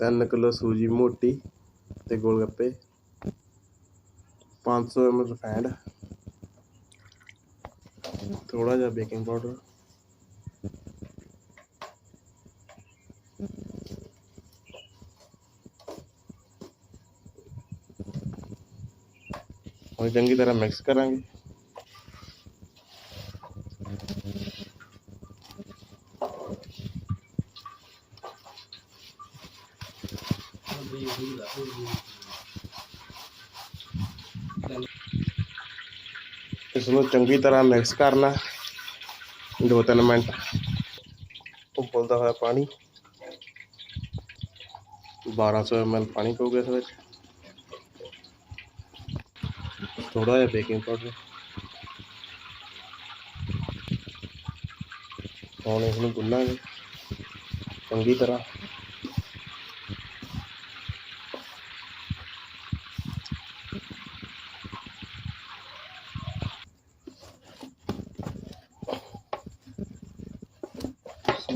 3 kilo ਸੂਜੀ ਮੋਟੀ ਤੇ ਗੋਲ ਗੱਪੇ 500 ml ਰਿਫਾਈਂਡ ਥੋੜਾ ਜਿਹਾ ਬੇਕਿੰਗ ਪਾਊਡਰ। ਹੁਣ ਚੰਗੀ ਤਰ੍ਹਾਂ ਮਿਕਸ ਕਰਾਂਗੇ। ਇਸ ਨੂੰ ਚੰਗੀ ਤਰ੍ਹਾਂ ਮਿਕਸ ਕਰਨਾ। ਦੋ ਤਿੰਨ ਮਿੰਟ। ਉਬਲਦਾ ਹੋਇਆ ਪਾਣੀ। 1200 ml ਪਾਣੀ ਪਊਗਾ ਇਸ ਵਿੱਚ। ਥੋੜਾ ਜਿਹਾ ਬੇਕਿੰਗ ਪਾਊਡਰ ਹੁਣ ਇਸ ਨੂੰ ਗੁੰਨਾਂਗੇ। ਚੰਗੀ ਤਰ੍ਹਾਂ।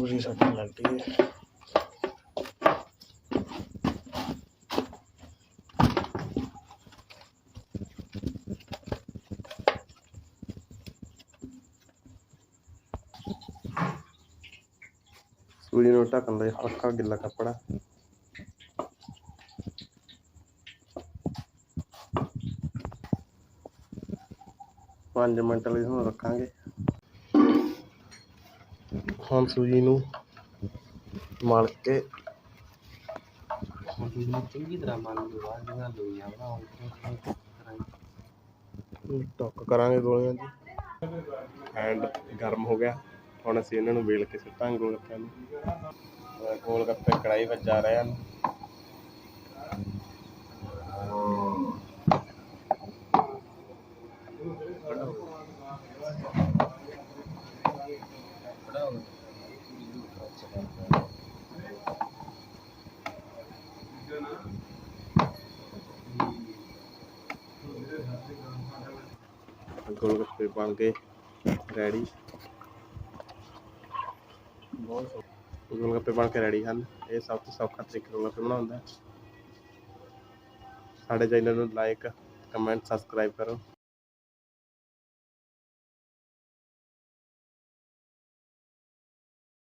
ਸੂਜੀ ਸਾਡੀ ਲੱਗ ਗਈ ਹੈ। ਸੂਜੀ ਨੂੰ ਢੱਕਣ ਲਈ ਹਲਕਾ ਗਿੱਲਾ ਕੱਪੜਾ। ਪੰਜ ਮਿੰਟ ਲਈ ਹੁਣ ਰੱਖਾਂਗੇ। ਹੁਣ ਸੂਜੀ ਨੂੰ ਮਲ ਕੇ। ਚੰਗੀ ਤਰ੍ਹਾਂ ਮੰਨ ਲਓ ਬਾਅਦ ਦੀਆਂ ਲੋਈਆਂ ਬਣਾਉਂਦੇ ਟੱਕ ਕਰਾਂਗੇ ਗੋਲੀਆਂ ਦੀ ਐਂਡ ਗਰਮ ਹੋ ਗਿਆ। ਹੁਣ ਅਸੀਂ ਇਹਨਾਂ ਨੂੰ ਵੇਲ ਕੇ ਸੁੱਟਾਂਗੇ ਗੋਲ ਗੱਪਿਆਂ ਨੂੰ। ਗੋਲ ਗੱਪੇ ਕੜਾਈ ਵਿੱਚ ਜਾ ਰਹੇ ਹਨ। ਗੋਲ ਗੱਪੇ ਬਣ ਕੇ ਰੈਡੀ। ਬਹੁਤ ਗੋਲ ਗੱਪੇ ਬਣ ਕੇ ਰੈਡੀ ਹਨ। ਇਹ ਸਭ ਤੋਂ ਸੌਖਾ ਤਰੀਕਾ ਗੋਲ ਗੱਪੇ ਬਣਾਉਣ ਦਾ। ਸਾਡੇ ਚੈਨਲ ਨੂੰ ਲਾਈਕ ਕਮੈਂਟ ਸਬਸਕ੍ਰਾਈਬ ਕਰੋ।